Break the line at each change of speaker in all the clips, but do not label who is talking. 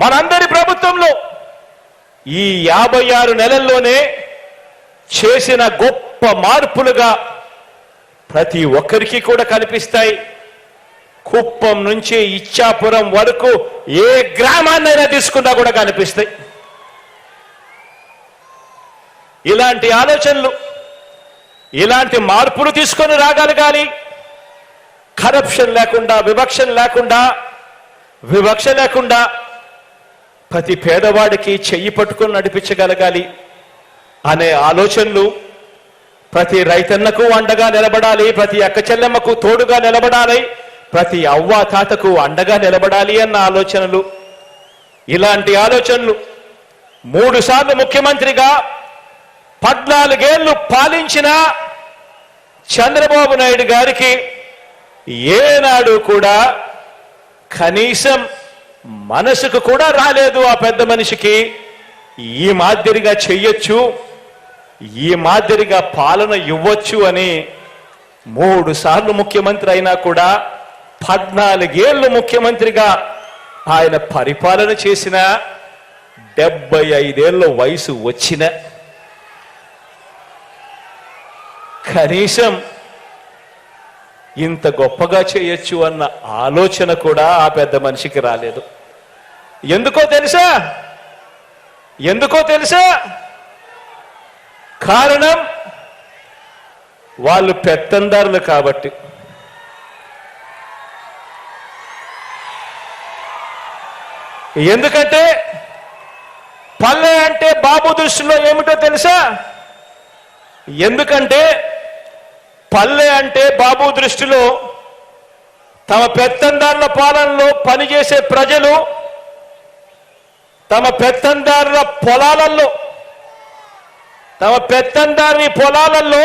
మనందరి ప్రభుత్వంలో ఈ యాభై ఆరు నెలల్లోనే చేసిన గొప్ప మార్పులుగా ప్రతి ఒక్కరికి కూడా కనిపిస్తాయి. కుప్పం నుంచి ఇచ్చాపురం వరకు ఏ గ్రామాన్నైనా తీసుకున్నా కూడా కనిపిస్తాయి. ఇలాంటి ఆలోచనలు ఇలాంటి మార్పులు తీసుకొని రాగలగాలి కరప్షన్ లేకుండా వివక్ష లేకుండా వివక్ష లేకుండా ప్రతి పేదవాడికి చెయ్యి పట్టుకొని నడిపించగలగాలి అనే ఆలోచనలు ప్రతి రైతన్నకు అండగా నిలబడాలి ప్రతి అక్క చెల్లెమ్మకు తోడుగా నిలబడాలి ప్రతి అవ్వ తాతకు అండగా నిలబడాలి అన్న ఆలోచనలు. ఇలాంటి ఆలోచనలు మూడు సార్లు ముఖ్యమంత్రిగా పద్నాలుగేళ్ళు పాలించిన చంద్రబాబు నాయుడు గారికి ఏనాడు కూడా కనీసం మనసుకు కూడా రాలేదు ఆ పెద్ద మనిషికి. ఈ మాదిరిగా చెయ్యొచ్చు ఈ మాదిరిగా పాలన ఇవ్వచ్చు అని మూడు సార్లు ముఖ్యమంత్రి అయినా కూడా పద్నాలుగేళ్ళు ముఖ్యమంత్రిగా ఆయన పరిపాలన చేసిన డెబ్బై ఐదేళ్ళ వయసు వచ్చిన కనీసం ఇంత గొప్పగా చేయొచ్చు అన్న ఆలోచన కూడా ఆ పెద్ద మనిషికి రాలేదు. ఎందుకో తెలుసా? ఎందుకో తెలుసా? కారణం వాళ్ళు పెత్తందారులు కాబట్టి. ఎందుకంటే పల్లె అంటే బాబు దృష్టిలో ఏమిటో తెలుసా? ఎందుకంటే పల్లె అంటే బాబు దృష్టిలో తమ పెత్తందారుల పాలనలో పనిచేసే ప్రజలు తమ పెత్తందారుల పొలాలలో తమ పెత్తందారి పొలాలలో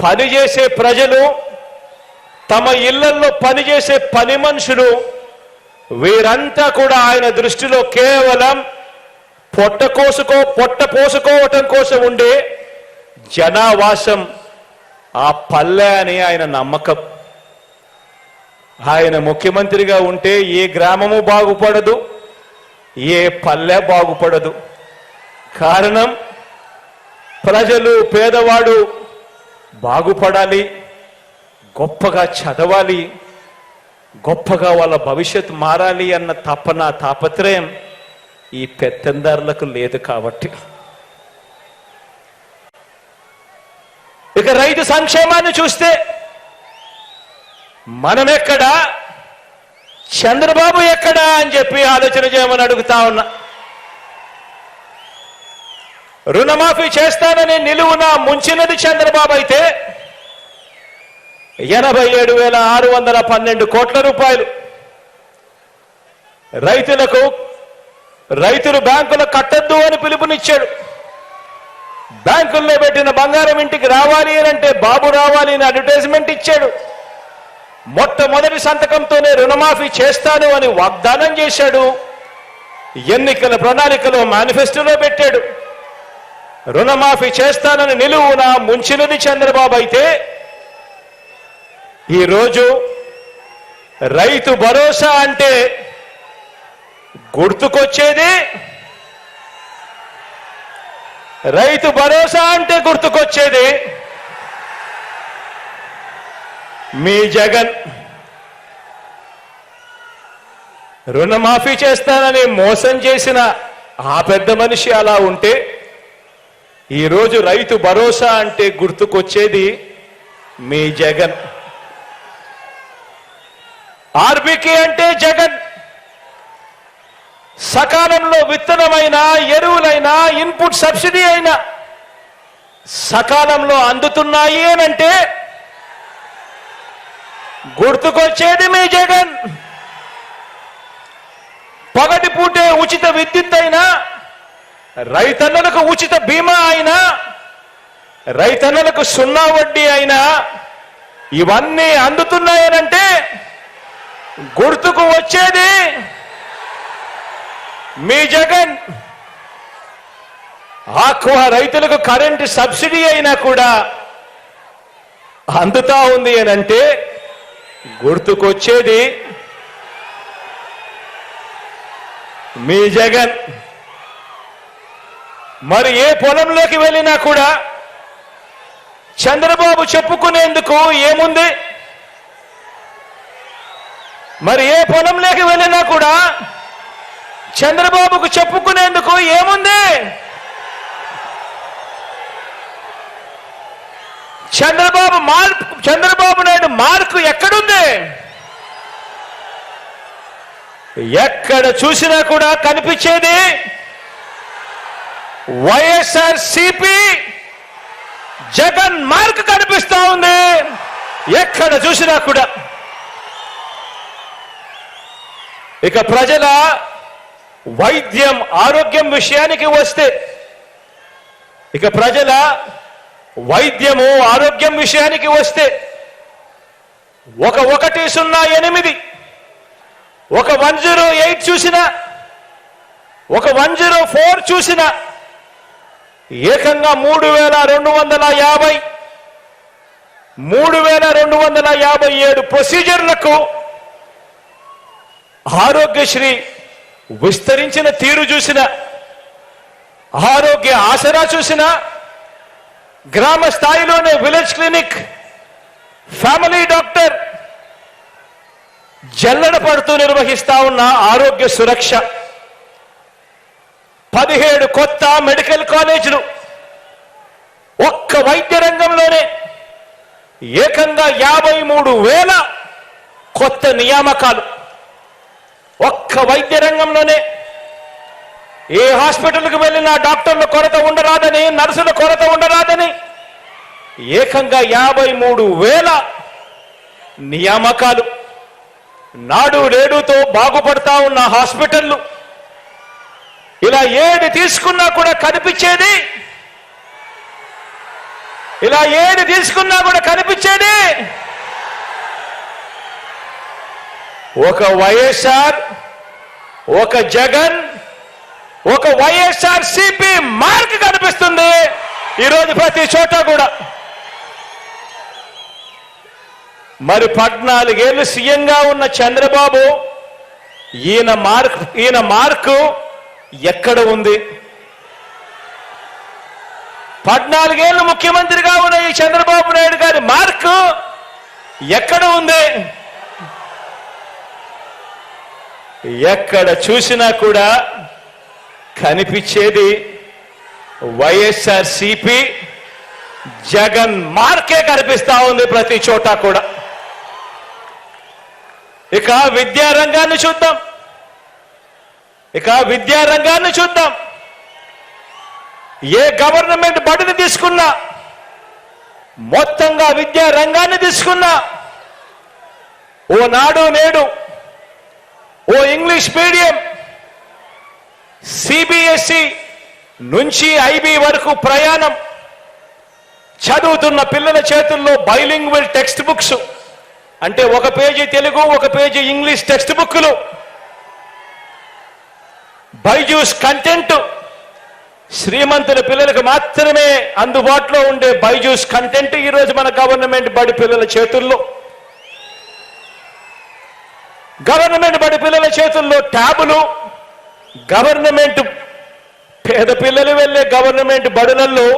పనిచేసే ప్రజలు తమ ఇళ్ళలో పనిచేసే పని మనుషులు వీరంతా కూడా ఆయన దృష్టిలో కేవలం పొట్ట కోసుకో పొట్ట పోసుకోవటం కోసం ఉండే జనావాసం ఆ పల్లె అని ఆయన నమ్మకం. ఆయన ముఖ్యమంత్రిగా ఉంటే ఏ గ్రామము బాగుపడదు ఏ పల్లె బాగుపడదు. కారణం ప్రజలు పేదవాడు బాగుపడాలి గొప్పగా చదవాలి గొప్పగా వాళ్ళ భవిష్యత్తు మారాలి అన్న తపన తాపత్రయం ఈ పెత్తందారులకు లేదు కాబట్టి. ఇక రైతు సంక్షేమాన్ని చూస్తే మనం చంద్రబాబు ఎక్కడా అని చెప్పి ఆలోచన చేయమని అడుగుతా ఉన్నా. రుణమాఫీ చేస్తానని నిలువున ముంచినది చంద్రబాబు అయితే ఎనభై ఏడు వేల ఆరు వందల పన్నెండు కోట్ల రూపాయలు. రైతులకు రైతులు బ్యాంకులు కట్టద్దు అని పిలుపునిచ్చాడు. బ్యాంకుల్లో పెట్టిన బంగారం ఇంటికి రావాలి అంటే బాబు రావాలి అని అడ్వర్టైజ్మెంట్ ఇచ్చాడు. మొట్టమొదటి సంతకంతోనే రుణమాఫీ చేస్తాను అని వాగ్దానం చేశాడు. ఎన్నికల ప్రణాళికలో మేనిఫెస్టోలో పెట్టాడు. రుణమాఫీ చేస్తానని నిలువున ముంచినది చంద్రబాబు అయితే ఈరోజు రైతు భరోసా అంటే గుర్తుకొచ్చేది రైతు భరోసా అంటే గుర్తుకొచ్చేది మీ జగన్ రుణమాఫీ చేస్తానని మోసం చేసిన ఆ పెద్ద మనిషి అలా ఉంటే ఈరోజు రైతు భరోసా అంటే గుర్తుకొచ్చేది మీ జగన్. ఆర్బికే అంటే జగన్. సకాలంలో విత్తనమైన ఎరువులైనా ఇన్పుట్ సబ్సిడీ అయినా సకాలంలో అందుతున్నాయి అంటే గుర్తుకొచ్చేది మీ జగన్. పగటి పూటే ఉచిత విద్యుత్ అయినా రైతన్నలకు ఉచిత బీమా అయినా రైతన్నలకు సున్నా వడ్డీ అయినా ఇవన్నీ అందుతున్నాయనంటే గుర్తుకు వచ్చేది మీ జగన్. ఆక్వా రైతులకు కరెంటు సబ్సిడీ అయినా కూడా అందుతా ఉంది అనంటే గుర్తుకొచ్చేది మీ జగన్. మరి ఏ పొలంలోకి వెళ్ళినా కూడా చంద్రబాబు చెప్పుకునేందుకు ఏముంది? మరి ఏ పొలంలోకి వెళ్ళినా కూడా చంద్రబాబుకు చెప్పుకునేందుకు ఏముంది? చంద్రబాబు మార్పు చంద్రబాబు నాయుడు మార్కు ఎక్కడుంది? ఎక్కడ చూసినా కూడా కనిపించేది వైఎస్ఆర్ సిపి జగన్ మార్క్ కనిపిస్తా ఉంది. ఎక్కడ చూసినా కూడా. ఇక ప్రజల వైద్యం ఆరోగ్యం విషయానికి వస్తే ఇక ప్రజల వైద్యము ఆరోగ్యం విషయానికి వస్తే ఒక ఒకటి సున్నా ఎనిమిది ఒక వన్ జీరో ఎయిట్ చూసిన ఒక వన్ జీరో ఫోర్ చూసిన ఏకంగా మూడు వేల రెండు వందల యాభై మూడు వేల రెండు వందల యాభై ఏడు ప్రొసీజర్లకు ఆరోగ్యశ్రీ విస్తరించిన తీరు చూసిన ఆరోగ్య ఆసరా చూసిన గ్రామ స్థాయిలోనే విలేజ్ క్లినిక్ ఫ్యామిలీ డాక్టర్ జల్లడ పడుతూ నిర్వహిస్తా ఉన్న ఆరోగ్య సురక్ష. పదిహేడు కొత్త మెడికల్ కాలేజీలు ఒక్క వైద్య రంగంలోనే ఏకంగా యాభై మూడు వేల కొత్త నియామకాలు. ఒక్క వైద్య రంగంలోనే ఏ హాస్పిటల్కి వెళ్ళినా డాక్టర్ల కొరత ఉండరాదని నర్సుల కొరత ఉండరాదని. ఏకంగా యాభై మూడు వేల నియామకాలు నాడు రేడుతో బాగుపడతా ఉన్న హాస్పిటళ్ళు ఇలా ఏది తీసుకున్నా కూడా కనిపించేది ఇలా ఏది తీసుకున్నా కూడా కనిపించేది. ఒక వైఎస్ఆర్ ఒక జగన్ ఒక వైఎస్ఆర్ సిపి మార్క్ కనిపిస్తుంది. ఈరోజు ప్రతి చోట కూడా. మరి పద్నాలుగేళ్ళు సీఎంగా ఉన్న చంద్రబాబు ఈయన మార్క్ ఈయన మార్కు ఎక్కడ ఉంది? పద్నాలుగేళ్ళు ముఖ్యమంత్రిగా ఉన్న ఈ చంద్రబాబు నాయుడు గారి మార్కు ఎక్కడ ఉంది? ఎక్కడ చూసినా కూడా కనిపించేది వైఎస్ఆర్ సిపి జగన్ మార్కే కనిపిస్తా ఉంది ప్రతి చోట కూడా. ఇక విద్యారంగాన్ని చూద్దాం. ఇక విద్యారంగాన్ని చూద్దాం. ఏ గవర్నమెంట్ బడిని తీసుకున్నా మొత్తంగా విద్యారంగాన్ని తీసుకున్నా ఓ నాడు నేడు ఓ ఇంగ్లీష్ మీడియం సిబిఎస్ఈ నుంచి ఐబీ వరకు ప్రయాణం. చదువుతున్న పిల్లల చేతుల్లో బైలింగ్వల్ టెక్స్ట్ బుక్స్ అంటే ఒక పేజీ తెలుగు ఒక పేజీ ఇంగ్లీష్ టెక్స్ట్ బుక్లు బైజూస్ కంటెంట్ శ్రీమంతుల పిల్లలకు మాత్రమే అందుబాటులో ఉండే బైజూస్ కంటెంట్ ఈరోజు మన గవర్నమెంట్ బడి పిల్లల చేతుల్లో. గవర్నమెంట్ బడి పిల్లల చేతుల్లో ట్యాబులు గవర్నమెంట్ పేద పిల్లలు వెళ్ళే గవర్నమెంట్ బడులలో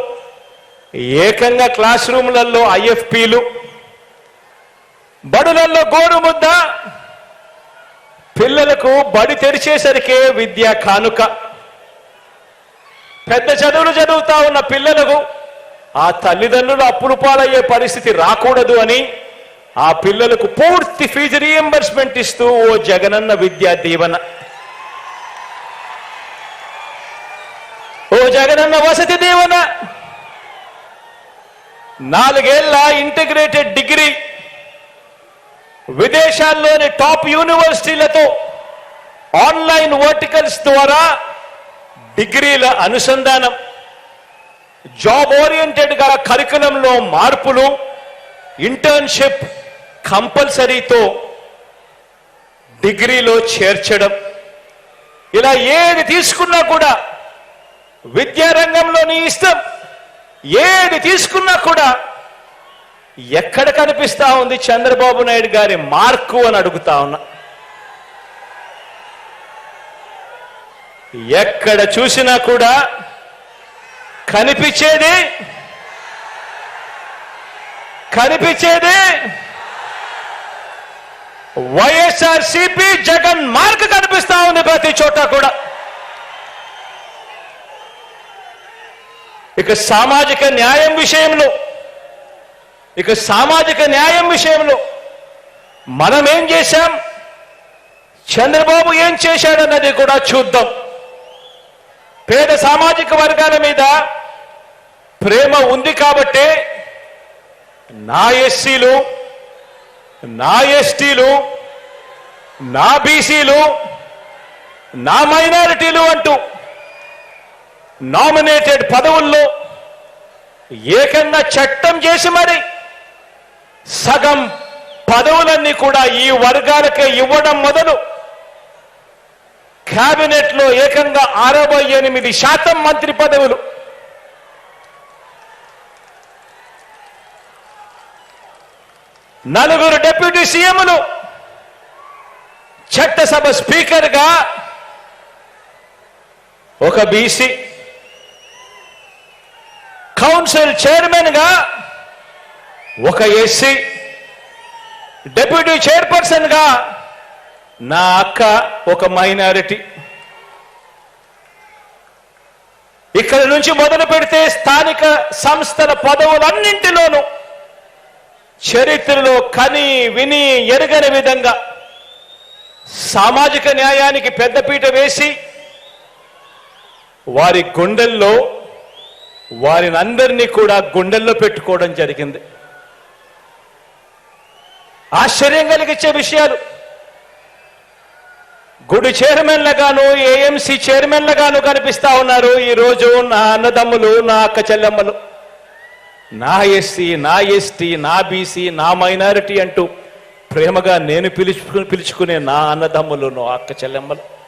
ఏకంగా క్లాస్ రూమ్లలో ఐఎఫ్పీలు బడులలో గోడు ముద్ద పిల్లలకు బడి తెరిచేసరికే విద్యా కానుక. పెద్ద చదువులు చదువుతా ఉన్న పిల్లలకు ఆ తల్లిదండ్రులు అప్పులు పాలయ్యే పరిస్థితి రాకూడదు అని ఆ పిల్లలకు పూర్తి ఫీజు రీఎంబర్స్మెంట్ ఇస్తూ ఓ జగనన్న విద్యా దీవెన. ఉన్న వసతి దీవెన నాలుగేళ్ళ ఇంటిగ్రేటెడ్ డిగ్రీ. విదేశాల్లోని టాప్ యూనివర్సిటీలతో ఆన్లైన్ వర్టికల్స్ ద్వారా డిగ్రీల అనుసంధానం. జాబ్ ఓరియంటెడ్గా కరికులంలో మార్పులు ఇంటర్న్షిప్ కంపల్సరీతో డిగ్రీలో చేర్చడం. ఇలా ఏది తీసుకున్నా కూడా విద్యారంగంలో నీ ఇష్టం. ఏది తీసుకున్నా కూడా ఎక్కడ కనిపిస్తా ఉంది చంద్రబాబు నాయుడు గారి మార్కు అని అడుగుతా ఉన్నా. ఎక్కడ చూసినా కూడా కనిపించేది కనిపించేది వైఎస్ఆర్ సిపి జగన్ మార్క్ కనిపిస్తా ఉంది ప్రతి చోట కూడా. ఇక సామాజిక న్యాయం విషయంలో ఇక సామాజిక న్యాయం విషయంలో మనం ఏం చేశాం? చంద్రబాబు ఏం చేశాడన్నది కూడా చూద్దాం. పేద సామాజిక వర్గాల మీద ప్రేమ ఉంది కాబట్టే నా ఎస్సీలు నా ఎస్టీలు నా బీసీలు నా మైనారిటీలు అంటూ నామినేటెడ్ పదవుల్లో ఏకంగా చట్టం చేసి మరి సగం పదవులన్నీ కూడా ఈ వర్గాలకే ఇవ్వడం మొదలు. కేబినెట్లో ఏకంగా అరవై ఎనిమిది శాతం మంత్రి పదవులు. నలుగురు డిప్యూటీ సీఎంలు. చట్టసభ స్పీకర్గా ఒక బీసీ కౌన్సిల్ చైర్మన్గా ఒక ఎస్సీ డెప్యూటీ చైర్పర్సన్గా నా అక్క ఒక మైనారిటీ. ఇక్కడ నుంచి మొదలు పెడితే స్థానిక సంస్థల పదవులన్నింటిలోనూ చరిత్రలో కని విని ఎరగని విధంగా సామాజిక న్యాయానికి పెద్దపీట వేసి వారి గుండెల్లో వారిని అందరినీ కూడా గుండెల్లో పెట్టుకోవడం జరిగింది. ఆశ్చర్యం కలిగించే విషయాలు. గుడి చైర్మన్లుగాను ఏఎంసీ చైర్మన్లుగాను కనిపిస్తా ఉన్నారు. ఈ రోజు నా అన్నదమ్ములు నా అక్క చెల్లెమ్మలు. నా ఎస్సీ నా ఎస్టీ నా బీసీ నా మైనారిటీ అంటూ ప్రేమగా నేను పిలుచుకు పిలుచుకునే నా అన్నదమ్ములు నా అక్క చెల్లెమ్మలు.